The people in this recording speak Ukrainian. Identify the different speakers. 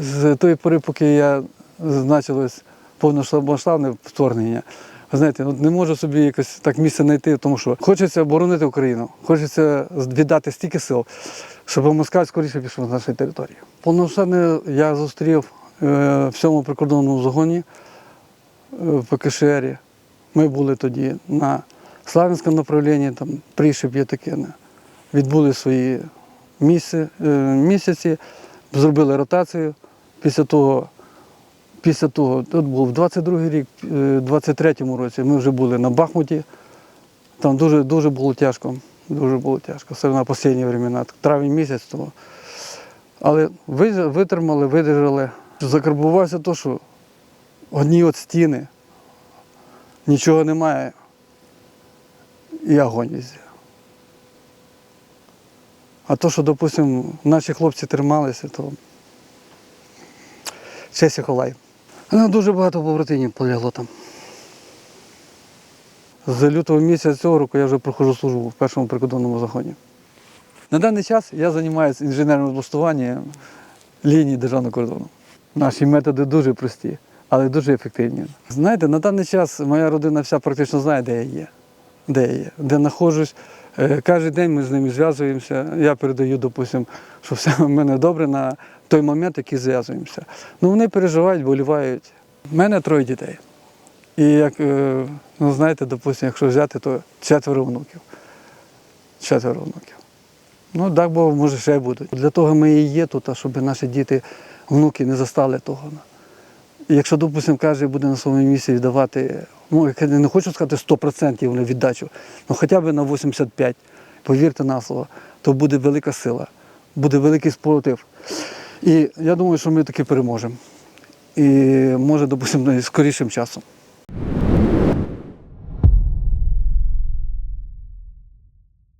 Speaker 1: з тої пори, поки я почалось повномасштабне вторгнення, ви знаєте, от не можу собі якось так місце знайти, тому що хочеться оборонити Україну, хочеться віддати стільки сил, щоб москаль скоріше пішов з нашої території. Повномасштабне я зустрів е, в сьомому прикордонному загоні е, в ПКШРі. Ми були тоді на Славянському направлінні, там пришиб є. Відбули свої місяці, місяці, зробили ротацію. Після того, після того, тут був 22 рік, е, 23-му році ми вже були на Бахмуті. Там дуже, дуже було тяжко. Дуже було тяжко. Це на останні времена, травень місяць того. Але витримали, видержали. Закарбувався то, що одні от стіни, нічого немає. І огонь везде. А то, що, допустимо, наші хлопці трималися, то честь і ховай. Ну, дуже багато побратимів полягло там. З лютого місяця цього року я вже проходжу службу в першому прикордонному загоні. На даний час я займаюся інженерним облаштуванням лінії державного кордону. Наші методи дуже прості, але дуже ефективні. Знаєте, на даний час моя родина вся практично знає, де я є, де я є, де знаходжусь. Е, Кожен день ми з ними зв'язуємося. Я передаю, допустимо, що все в мене добре на той момент, який зв'язуємося. Ну вони переживають, болівають. У мене троє дітей. І як, е, ну знаєте, допустимо, якщо взяти, то четверо внуків. Четверо внуків. Ну, так Бог, може, ще будуть. Для того ми і є тут, щоб наші діти, внуки не застали того. Якщо, допустимо, кожен буде на своєму місці віддавати, ну, я не хочу сказати 100% на віддачу, ну хоча б на 85%, повірте на слово, то буде велика сила, буде великий спротив. І я думаю, що ми таки переможемо. І може, допустимо, скорішим часом.